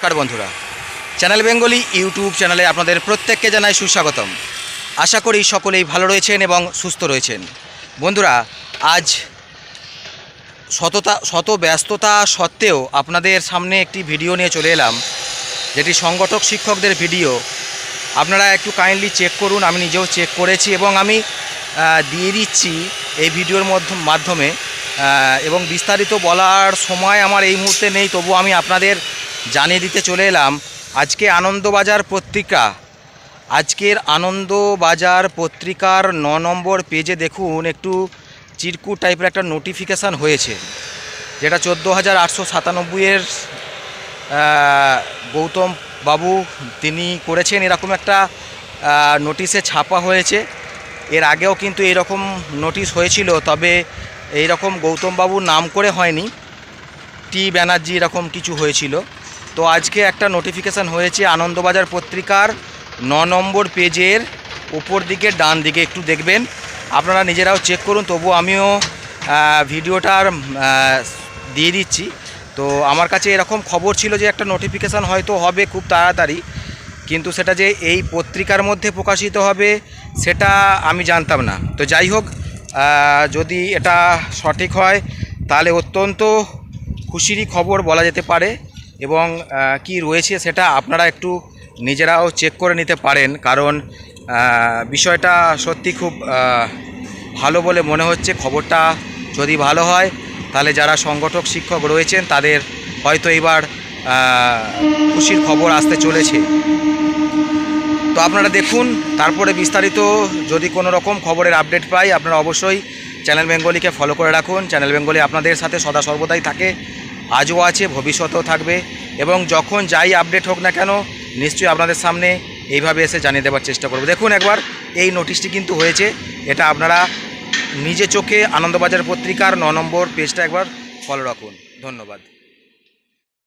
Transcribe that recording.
নমস্কার বন্ধুরা। Channel Bengali YouTube চ্যানেলে আপনাদের প্রত্যেককে জানাই সুস্বাগতম। আশা করি সকলেই ভালো রয়েছেন এবং সুস্থ রয়েছেন। বন্ধুরা, আজ শততা শত ব্যস্ততা সত্ত্বেও আপনাদের সামনে একটি ভিডিও নিয়ে চলে এলাম, যেটি সংগঠক শিক্ষকদের ভিডিও। আপনারা একটু কাইন্ডলি চেক করুন, আমি নিজেও চেক করেছি এবং আমি দিয়ে দিচ্ছি এই ভিডিওর মধ্য- মাধ্যমে। এবং বিস্তারিত বলার সময় আমার এই মুহূর্তে নেই তবু আমি আপনাদের জানিয়ে দিতে চলে এলাম আজকে আনন্দবাজার পত্রিকা। আজকের আনন্দবাজার পত্রিকার ন নম্বর পেজে দেখুন, একটু চিরকুট টাইপের একটা নোটিফিকেশান হয়েছে, যেটা চোদ্দ হাজার আটশো সাতানব্বইয়ের গৌতম বাবু তিনি করেছেন, এরকম একটা নোটিশে ছাপা হয়েছে। এর আগেও কিন্তু এরকম নোটিশ হয়েছিল, তবে এইরকম গৌতম বাবুর নাম করে হয়নি। টি ব্যানার্জি এরকম কিছু হয়েছিল। তো আজকে একটা নোটিফিকেশান হয়েছে আনন্দবাজার পত্রিকার ন নম্বর পেজের উপর দিকে, ডান দিকে একটু দেখবেন। আপনারা নিজেরাও চেক করুন, তবু আমিও ভিডিওটার দিয়ে দিচ্ছি। তো আমার কাছে এরকম খবর ছিল যে একটা নোটিফিকেশান হয়তো হবে খুব তাড়াতাড়ি, কিন্তু সেটা যে এই পত্রিকার মধ্যে প্রকাশিত হবে, সেটা আমি জানতাম না। তো যাই হোক যদি এটা সঠিক হয়, তাহলে অত্যন্ত খুশিরই খবর বলা যেতে পারে। এবং কি রয়েছে সেটা আপনারা একটু নিজেরাও চেক করে নিতে পারেন। কারণ বিষয়টা সত্যি খুব ভালো বলে মনে হচ্ছে। খবরটা যদি ভালো হয়, তাহলে যারা সংগঠক, শিক্ষক রয়েছেন, তাদের হয়তো এবার খুশির খবর আসতে চলেছে। তো আপনারা দেখুন, তারপরে বিস্তারিত যদি কোনো রকম খবরের আপডেট পাই, আপনারা অবশ্যই চ্যানেল বেঙ্গলিকে ফলো করে রাখুন। চ্যানেল বেঙ্গলি আপনাদের সাথে সদা সর্বদাই থাকে। আজও আছে, ভবিষ্যতেও থাকবে এবং যখন যাই আপডেট হোক না কেন, নিশ্চয়ই আপনাদের সামনে এইভাবে এসে জানিয়ে দেওয়ার চেষ্টা করব। দেখুন একবার, এই নোটিশটি কিন্তু হয়েছে, এটা আপনারা নিজে চোখে আনন্দবাজার পত্রিকার ন নম্বর পেজটা একবার ফলো রাখুন। ধন্যবাদ।